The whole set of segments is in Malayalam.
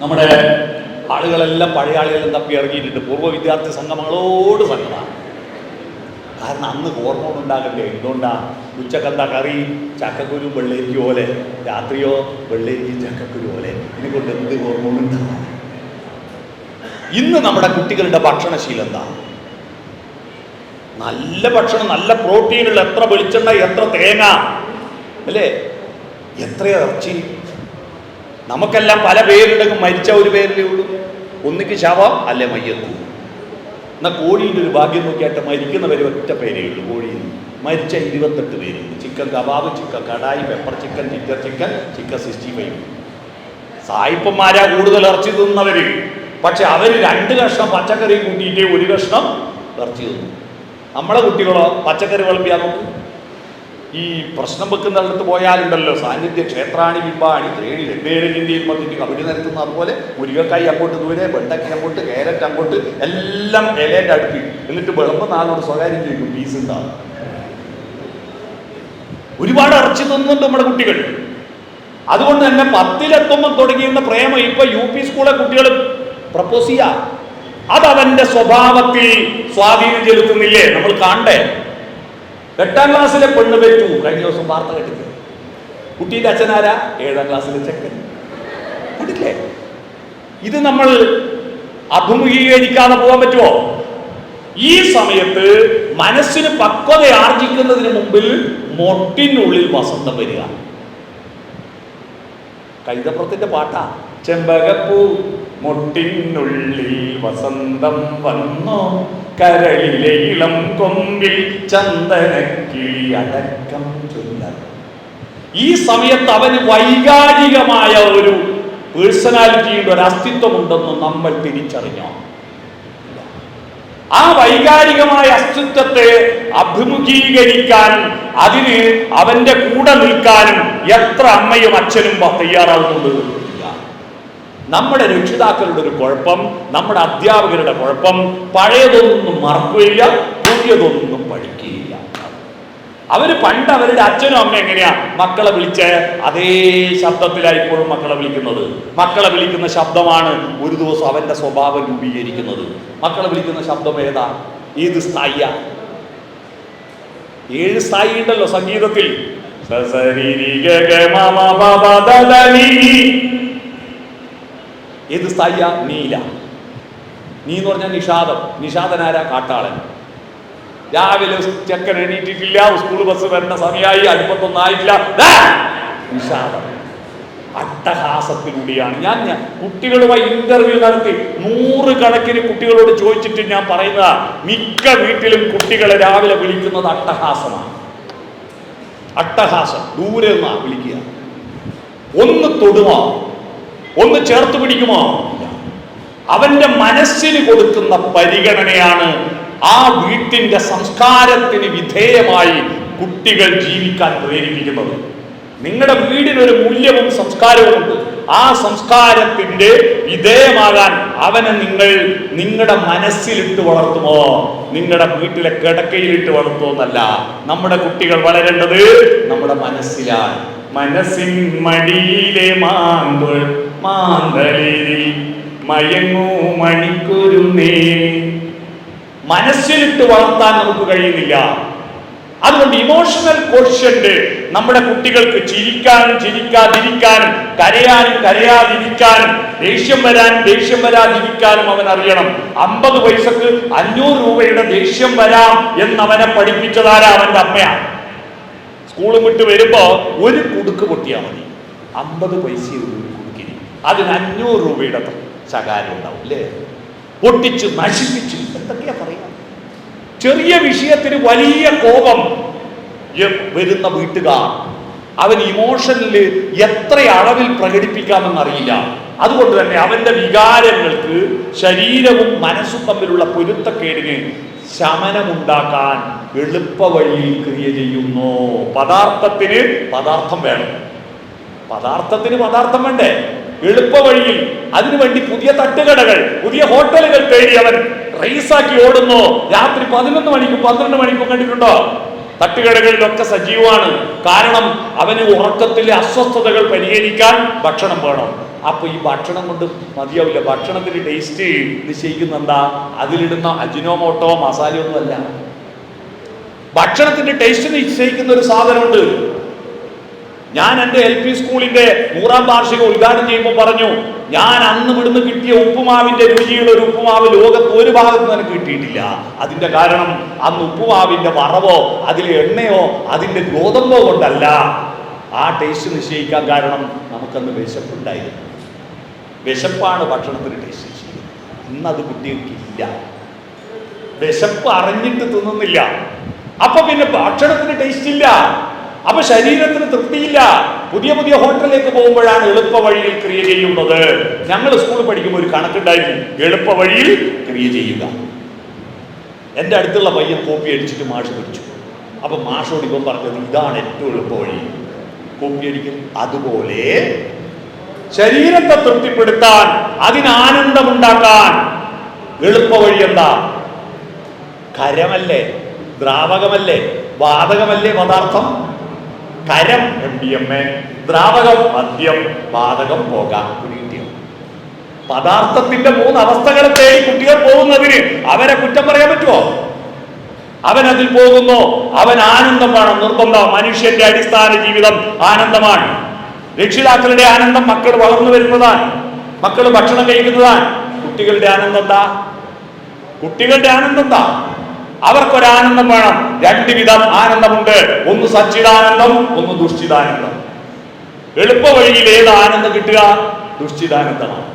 നമ്മുടെ ആളുകളെല്ലാം പഴയ ആളുകളെല്ലാം തപ്പി ഇറങ്ങിയിട്ടുണ്ട്. പൂർവ വിദ്യാർത്ഥി സംഗമങ്ങളോട് സംഘമാണ് കാരണം അന്ന് ഹോർമോൺ ഉണ്ടാകണ്ടേ? എന്തുകൊണ്ടാ? ഉച്ചക്കെന്താ കറി? ചക്കക്കുരു വെള്ളരിക്ക പോലെ. രാത്രിയോ വെള്ളേരിക്ക് ചക്കക്കുരു പോലെ. ഇതിനെക്കൊണ്ട് എന്ത് ഹോർമോൺ ഉണ്ടാകും? ഇന്ന് നമ്മുടെ കുട്ടികളുടെ ഭക്ഷണശീലം എന്താ? നല്ല ഭക്ഷണം നല്ല പ്രോട്ടീനുള്ള എത്ര വെളിച്ചെണ്ണ എത്ര തേങ്ങ? അല്ലേ? എത്ര ഇറച്ചി? നമുക്കെല്ലാം പല പേരുണ്ടെങ്കിൽ മരിച്ച ഒരു പേരിലേ ഉള്ളൂ. ഒന്നിക്ക് ശവം അല്ലെ മയ്യത്തു. എന്നാൽ കോഴിയുടെ ഒരു ഭാഗ്യം നോക്കിയായിട്ട് പേര് ഒറ്റ പേരേ ഉള്ളൂ കോഴിയിൽ മരിച്ച ഇരുപത്തെട്ട് പേരുണ്ട് chicken kebab chicken kadai pepper chicken chicken chicken chicken sixty five സായിപ്പന്മാരാ കൂടുതൽ ഇറച്ചി തിന്നവര്. പക്ഷെ അവർ രണ്ട് കഷ്ണം പച്ചക്കറി കൂട്ടിയിട്ട് ഒരു കഷ്ണം ഇറച്ചി തിന്നു. നമ്മളെ കുട്ടികളോ പച്ചക്കറി വിളമ്പിയാൽ നോക്കും. ഈ പ്രശ്നം വെക്കുന്നിടത്ത് പോയാലുണ്ടല്ലോ. സാന്നിധ്യ ക്ഷേത്രാണി ബിംബാണി ത്രേണി രണ്ടേഴ് ഇന്ത്യയിൽ പത്തിട്ട് കബഡി നിരത്തുന്ന അതുപോലെ മുരുകക്കായി അങ്ങോട്ട് ദൂരെ വെണ്ടക്കി അങ്ങോട്ട് കേരറ്റ് അങ്ങോട്ട് എല്ലാം ഇലേന്റെ അടുപ്പി എന്നിട്ട് വിളമ്പ് നാളോട് സ്വകാര്യം ചോദിക്കും പീസ് ഉണ്ടാവും. ഒരുപാട് ഇറച്ചി തിന്നുന്നുണ്ട് നമ്മുടെ കുട്ടികൾ. അതുകൊണ്ട് തന്നെ പത്തിലെത്തുമ്പോൾ തുടങ്ങിയിരുന്ന പ്രേമം ഇപ്പൊ യു പി സ്കൂളിലെ കുട്ടികൾ പ്രപ്പോസ് ചെയ്യാ. അതവന്റെ സ്വഭാവത്തിൽ സ്വാധീനം ചെലുത്തുന്നില്ലേ? നമ്മൾ കാണണ്ടേ? എട്ടാം ക്ലാസ്സിലെ പെണ്ണ് പറ്റൂ കഴിഞ്ഞ ദിവസം വാർത്ത കിട്ടി കുട്ടീന്റെ അച്ഛനാരാ? ഏഴാം ക്ലാസ്സിലെ ചെക്കൻ. കണ്ടില്ലേ? ഇത് നമ്മൾ അഭിമുഖീകരിക്കാതെ പോകാൻ പറ്റുമോ? ഈ സമയത്ത് മനസ്സിന് പക്വത ആർജിക്കുന്നതിന് മുമ്പിൽ മൊട്ടിനുള്ളിൽ വസന്തം വരിക. കൈതപ്പുറത്തിന്റെ പാട്ടാ. ചെമ്പകപ്പൂ മൊട്ടിനുള്ളിൽ വസന്തം വന്നോ. കരളിലെ ഇളം കൊമ്പിൽ ചന്ദനക്കിളി അടക്കം ചൊല്ല ഈ സമയത്ത് അവന് വൈകാരികമായ ഒരു പേഴ്സണാലിറ്റിയുടെ ഒരു അസ്തിത്വമുണ്ടെന്ന് നമ്മൾ തിരിച്ചറിഞ്ഞോ ആ വൈകാരികമായ അസ്തിത്വത്തെ അഭിമുഖീകരിക്കാൻ അതിന് അവന്റെ കൂടെ നിൽക്കാനും എത്ര അമ്മയും അച്ഛനും തയ്യാറാവുന്നുണ്ട്. നമ്മുടെ രക്ഷിതാക്കളുടെ ഒരു കുഴപ്പം നമ്മുടെ അധ്യാപകരുടെ കുഴപ്പം പഴയതൊന്നും മറക്കുകയില്ല പുതിയതൊന്നും പഠിക്കുകയില്ല അവർ പണ്ട് അവരുടെ അച്ഛനും അമ്മ എങ്ങനെയാ? മക്കളെ വിളിച്ച് അതേ ശബ്ദത്തിലായി ഇപ്പോഴും മക്കളെ വിളിക്കുന്നത്. മക്കളെ വിളിക്കുന്ന ശബ്ദമാണ് ഒരു ദിവസം അവന്റെ സ്വഭാവം രൂപീകരിക്കുന്നത്. മക്കളെ വിളിക്കുന്ന ശബ്ദം ഏതാ? ഏത് സ്ഥായിയ? ഏഴ് സ്ഥായി ഉണ്ടല്ലോ സംഗീതത്തിൽ ഗ മ മ പ പ ധ ധ നി നി. ഏത് സ്ഥായിയ നീല. നീ എന്ന് പറഞ്ഞാൽ നിഷാദം. നിഷാദനാര? കാട്ടാളൻ. രാവിലെ ചെക്കൻ എണീറ്റിട്ടില്ല സ്കൂൾ ബസ് വരേണ്ട സമയമായി അടുപ്പത്തൊന്നായിട്ടില്ല! നിഷാദം. അട്ടഹാസത്തിലൂടെയാണ്. ഞാൻ ഞാൻ കുട്ടികളുമായി ഇന്റർവ്യൂ നടത്തി നൂറ് കണക്കിന് കുട്ടികളോട് ചോദിച്ചിട്ട് ഞാൻ പറയുന്നതാ മിക്ക വീട്ടിലും കുട്ടികളെ രാവിലെ വിളിക്കുന്നത് അട്ടഹാസമാണ്. അട്ടഹാസം. ദൂരെ നിന്നാ വിളിക്കുക. ഒന്ന് തൊടുമോ ഒന്ന് ചേർത്ത് പിടിക്കുമോ? അവന്റെ മനസ്സിന് കൊടുക്കുന്ന പരിഗണനയാണ് ആ വീട്ടിന്റെ സംസ്കാരത്തിന് വിധേയമായി കുട്ടികൾ ജീവിക്കാൻ പ്രേരിപ്പിക്കുന്നത്. നിങ്ങളുടെ വീടിനൊരു മൂല്യവും സംസ്കാരവും ഉണ്ട് ആ സംസ്കാരത്തിന്റെ വിധേയമാകാൻ അവനെ നിങ്ങൾ നിങ്ങളുടെ മനസ്സിലിട്ട് വളർത്തുമോ? നിങ്ങളുടെ വീട്ടിലെ കിടക്കയിലിട്ട് വളർത്തുമോ എന്നല്ല. നമ്മുടെ കുട്ടികൾ വളരേണ്ടത് നമ്മുടെ മനസ്സിലാണ്. മനസ്സിൻ മടിയിലെ മാന്തൾ മാന്തളിരിൽ മയങ്ങൂ മണിക്കുരുന്നേ മനസ്സിലിട്ട് വളർത്താൻ നമുക്ക് കഴിയുന്നില്ല. അതുകൊണ്ട് ഇമോഷണൽ കോഷ്യന്റ് നമ്മുടെ കുട്ടികൾക്ക് ചിരിക്കാനും ചിരിക്കാതിരിക്കാനും കരയാനും കരയാതിരിക്കാനും ദേഷ്യം വരാൻ ദേഷ്യം വരാതിരിക്കാനും അവൻ അറിയണം. അമ്പത് പൈസക്ക് അഞ്ഞൂറ് രൂപയുടെ ദേഷ്യം വരാം എന്ന് അവനെ പഠിപ്പിച്ചതാരാ അവന്റെ അമ്മയാണ് സ്കൂളും വിട്ട് വരുമ്പോ ഒരു കുടുക്ക് പൊട്ടിയാൽ മതി. അമ്പത് പൈസ ഒരു കുടുക്കിന് അതിന് അഞ്ഞൂറ് രൂപയുടെ ശകാരം ഉണ്ടാവും അല്ലേ? പൊട്ടിച്ച് നശിപ്പിച്ച് എന്തൊക്കെയാ പറയാ ചെറിയ വിഷയത്തിന് വലിയ കോപം വരുന്ന വീട്ടുകാർ. അവൻ ഇമോഷനിൽ എത്ര അളവിൽ പ്രകടിപ്പിക്കാമെന്ന് അറിയില്ല. അതുകൊണ്ട് തന്നെ അവന്റെ വികാരങ്ങൾക്ക് ശരീരവും മനസ്സും തമ്മിലുള്ള പൊരുത്തക്കേടിന് ശമനമുണ്ടാക്കാൻ എളുപ്പ വഴിയിൽ ക്രിയ ചെയ്യുന്നു. പദാർത്ഥത്തിന് പദാർത്ഥം വേണം. പദാർത്ഥത്തിന് പദാർത്ഥം വേണ്ടേ? എളുപ്പ വഴിയിൽ അതിനുവേണ്ടി പുതിയ തട്ടുകടകൾ പുതിയ ഹോട്ടലുകൾ തേടി അവൻ റൈസാക്കി ഓടുന്നു. രാത്രി പതിനൊന്ന് മണിക്കും പന്ത്രണ്ട് മണിക്കും കണ്ടിട്ടുണ്ടോ? തട്ടുകടകളിലൊക്കെ സജീവമാണ്. കാരണം അവന് ഉറക്കത്തിലെ അസ്വസ്ഥതകൾ പരിഹരിക്കാൻ ഭക്ഷണം വേണം. അപ്പൊ ഈ ഭക്ഷണം കൊണ്ട് മതിയാവില്ല. ഭക്ഷണത്തിന്റെ ടേസ്റ്റ് നിശ്ചയിക്കുന്ന എന്താ അതിലിടുന്ന അജിനോമോട്ടോ മസാലയൊന്നും അല്ല ഭക്ഷണത്തിന്റെ ടേസ്റ്റ് നിശ്ചയിക്കുന്ന ഒരു സാധനമുണ്ട്. ഞാൻ എന്റെ എൽ പി സ്കൂളിന്റെ നൂറാം വാർഷികം ഉദ്ഘാടനം ചെയ്യുമ്പോൾ പറഞ്ഞു ഞാൻ അന്ന് ഇവിടുന്ന് കിട്ടിയ ഉപ്പുമാവിന്റെ രുചിയുള്ള ഒരു ഉപ്പുമാവ് ലോകത്ത് ഒരു ഭാഗത്ത് എനിക്ക് കിട്ടിയിട്ടില്ല. അതിന്റെ കാരണം അന്ന് ഉപ്പുമാവിന്റെ വറവോ അതിലെ എണ്ണയോ അതിന്റെ ഗോതമ്പോ കൊണ്ടല്ല. ആ ടേസ്റ്റ് നിശ്ചയിക്കാൻ കാരണം നമുക്കന്ന് വിശപ്പുണ്ടായിരുന്നു. വിശപ്പാണ് ഭക്ഷണത്തിന് ടേസ്റ്റ് നിശ്ചയിക്കുന്നത് ഇന്നത് കുട്ടികൾക്കില്ല വിശപ്പ് അറിഞ്ഞിട്ട് തിന്നുന്നില്ല. അപ്പൊ പിന്നെ ഭക്ഷണത്തിന് ടേസ്റ്റ് ഇല്ല. അപ്പൊ ശരീരത്തിന് തൃപ്തിയില്ല. പുതിയ പുതിയ ഹോട്ടലിലേക്ക് പോകുമ്പോഴാണ് എളുപ്പ വഴിയിൽ ക്രിയ ചെയ്യുന്നത്. ഞങ്ങൾ സ്കൂളിൽ പഠിക്കുമ്പോൾ ഒരു കണക്കുണ്ടായിരുന്നു. എളുപ്പ വഴിയിൽ ക്രിയ ചെയ്യുക. എന്റെ അടുത്തുള്ള പയ്യൻ കോപ്പി അടിച്ചിട്ട് മാഷ് പിടിച്ചു. അപ്പൊ മാഷോട് ഇപ്പം പറഞ്ഞത് ഇതാണ് ഏറ്റവും എളുപ്പ വഴി കോപ്പി അടിക്കും അതുപോലെ ശരീരത്തെ തൃപ്തിപ്പെടുത്താൻ അതിന് ആനന്ദമുണ്ടാക്കാൻ. എളുപ്പ വഴി എന്താ? കരമല്ലേ? ദ്രാവകമല്ലേ? വാതകമല്ലേ? പദാർത്ഥം? കരം എം ഡി എം എ ദ്രാവകം മദ്യം വാതകം പോക പദാർത്ഥത്തിന്റെ മൂന്ന് അവസ്ഥകളെ തേടി കുട്ടികൾ പോകുന്നതിന് അവരെ കുറ്റം പറയാൻ പറ്റുമോ? അവൻ അതിൽ പോകുന്നു അവൻ ആനന്ദമാണ് നിർബന്ധം മനുഷ്യന്റെ അടിസ്ഥാന ജീവിതം ആനന്ദമാണ്. രക്ഷിതാക്കളുടെ ആനന്ദം മക്കൾ വളർന്നു വരുന്നതാണ് മക്കൾ ഭക്ഷണം കഴിക്കുന്നതാണ്. കുട്ടികളുടെ ആനന്ദം എന്താ? കുട്ടികളുടെ ആനന്ദം എന്താ? അവർക്കൊരാനന്ദം വേണം. രണ്ട് വിധം ആനന്ദമുണ്ട്. ഒന്ന് സച്ചിദാനന്ദം ഒന്ന് ദുഷ്ചിതാനന്ദം എളുപ്പ വഴിയിൽ ഏത് ആനന്ദം കിട്ടുക? ദുഷ്ചിതാനന്ദമാണ്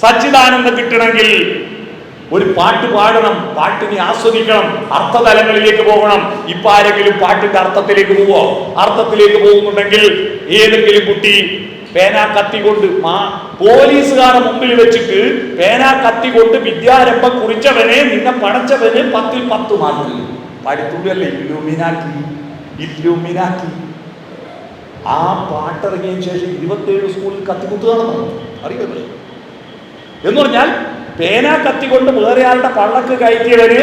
സച്ചിദാനന്ദം കിട്ടണമെങ്കിൽ ഒരു പാട്ട് പാടണം പാട്ടിനെ ആസ്വദിക്കണം അർത്ഥതലങ്ങളിലേക്ക് പോകണം. ഇപ്പൊ ആരെങ്കിലും പാട്ടിന്റെ അർത്ഥത്തിലേക്ക് പോവോ? അർത്ഥത്തിലേക്ക് പോകുന്നുണ്ടെങ്കിൽ ഏതെങ്കിലും കുട്ടി പേന കത്തി കൊണ്ട് മാ പോലീസുകാരെ മുമ്പിൽ വെച്ചിട്ട് പേന കത്തി കൊണ്ട് വിദ്യാരംഭം കുറിച്ചവനെ നിന്നെ പഠിച്ചവന് പത്തിൽ പത്ത് മാർക്ക് പഠിത്തുകയല്ലേ ഇല്ലുമിനാക്കി ആ പാട്ടിറങ്ങിയ ശേഷം ഇരുപത്തേഴ് സ്കൂളിൽ കത്തിക്കുത്ത് നടന്നു അറിയുമല്ലേ എന്ന് പറഞ്ഞാൽ പേന കത്തിക്കൊണ്ട് വേറെ ആളുടെ പള്ളക്ക് കയറ്റിയവര്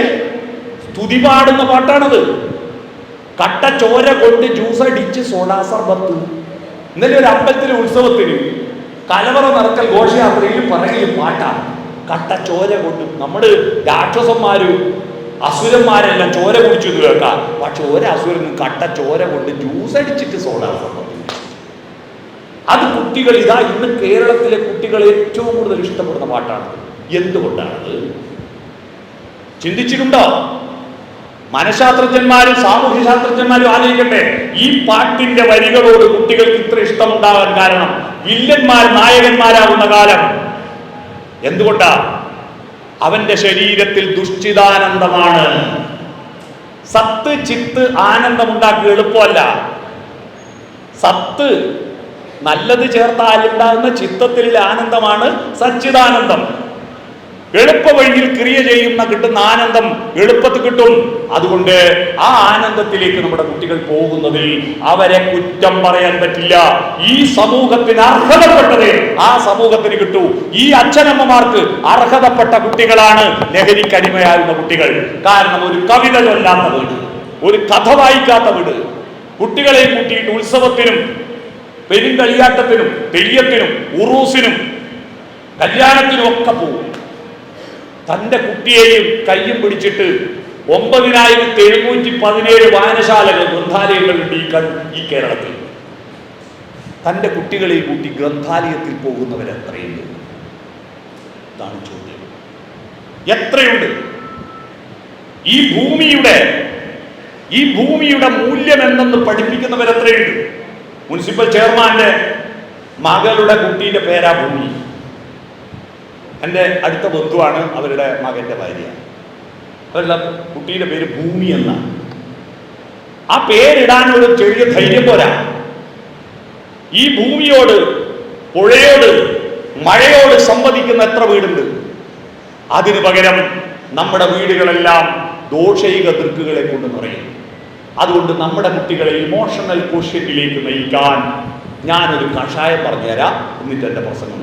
സ്തുതി പാടുന്ന പാട്ടാണത്. കട്ട ചോര കൊണ്ട് ജ്യൂസ് അടിച്ച് സോഡാ സർബത്ത്. ഇന്നലെ ഒരു അമ്പലത്തിലെ ഉത്സവത്തിന് കലവറ നടക്കൽ ഘോഷയാത്രയിൽ പറയും പാട്ടാണ്. കട്ട ചോര കൊണ്ട് നമ്മുടെ രാക്ഷസന്മാര് അസുരന്മാരെല്ലാം ചോര കുടിച്ചു എന്ന് കേൾക്കാം. പക്ഷെ അസുരനും കട്ട ചോര കൊണ്ട് ജ്യൂസ് അടിച്ചിട്ട് സോഡാ അത് കുട്ടികൾ ഇതാ ഇന്ന് കേരളത്തിലെ കുട്ടികൾ ഏറ്റവും കൂടുതൽ ഇഷ്ടപ്പെടുന്ന പാട്ടാണ്. എന്തുകൊണ്ടാണത്? ചിന്തിച്ചിട്ടുണ്ടോ? മനഃശാസ്ത്രജ്ഞന്മാരും സാമൂഹ്യ ശാസ്ത്രജ്ഞന്മാരും ആലോചിക്കട്ടെ ഈ പാട്ടിന്റെ വരികളോട് കുട്ടികൾക്ക് ഇത്ര ഇഷ്ടമുണ്ടാകാൻ കാരണം വില്ലന്മാർ നായകന്മാരാകുന്ന കാലം. എന്തുകൊണ്ടാ? അവന്റെ ശരീരത്തിൽ ദുഷ്ചിതാനന്ദമാണ്. സത്ത് ചിത്ത് ആനന്ദമുണ്ടാക്കുക എളുപ്പമല്ല. സത്ത് നല്ലത് ചേർത്താൽ ഉണ്ടാകുന്ന ചിത്തത്തിലെ ആനന്ദമാണ് സച്ചിദാനന്ദം. എളുപ്പ വഴിയിൽ ക്രിയ ചെയ്യുന്ന കിട്ടുന്ന ആനന്ദം എളുപ്പത്തിൽ കിട്ടും. അതുകൊണ്ട് ആ ആനന്ദത്തിലേക്ക് നമ്മുടെ കുട്ടികൾ പോകുന്നതിൽ അവരെ കുറ്റം പറയാൻ പറ്റില്ല. ഈ സമൂഹത്തിന് അർഹതപ്പെട്ടത് ആ സമൂഹത്തിന് കിട്ടു. ഈ അച്ഛനമ്മമാർക്ക് അർഹതപ്പെട്ട കുട്ടികളാണ് ലഹരിക്ക് അടിമയാകുന്ന കുട്ടികൾ. കാരണം ഒരു കവിത ചൊല്ലാത്ത വീട് ഒരു കഥ വായിക്കാത്ത വീട് കുട്ടികളെ കൂട്ടിയിട്ട് ഉത്സവത്തിനും പെരുങ്കളിയാട്ടത്തിനും തെയ്യത്തിനും ഉറൂസിനും കല്യാണത്തിനും ഒക്കെ പോകും. തന്റെ കുട്ടിയെയും കയ്യും പിടിച്ചിട്ട് ഒമ്പതിനായിരത്തി എഴുന്നൂറ്റി പതിനേഴ് വായനശാലകൾ ഗ്രന്ഥാലയങ്ങളുണ്ട് ഈ ഈ കേരളത്തിൽ. തന്റെ കുട്ടികളെ കൂട്ടി ഗ്രന്ഥാലയത്തിൽ പോകുന്നവർ എത്രയുണ്ട് ഇതാണ് ചോദ്യം. എത്രയുണ്ട്? ഈ ഭൂമിയുടെ ഈ ഭൂമിയുടെ മൂല്യം എന്തെന്ന് പഠിപ്പിക്കുന്നവരെത്രയുണ്ട്? മുനിസിപ്പൽ ചെയർമാന്റെ മകളുടെ കുട്ടിയുടെ പേരാ ഭൂമി. എന്റെ അടുത്ത ബന്ധുവാണ് അവരുടെ മകന്റെ ഭാര്യ. അവരുടെ കുട്ടിയുടെ പേര് ഭൂമി എന്നാണ് ആ പേരിടാൻ ഒരു ചെറിയ ധൈര്യം പോരാ. ഈ ഭൂമിയോട് പുഴയോട് മഴയോട് സംവദിക്കുന്ന എത്ര വീടുണ്ട്? അതിനു പകരം നമ്മുടെ വീടുകളെല്ലാം ദോഷൈക ദൃക്കുകളെ കൊണ്ട് നിറയും. അതുകൊണ്ട് നമ്മുടെ കുട്ടികളെ ഇമോഷണൽ കോഷ്യത്തിലേക്ക് നയിക്കാൻ ഞാനൊരു കഷായം പറഞ്ഞുതരാം. എന്നിട്ട് എന്റെ പ്രസംഗം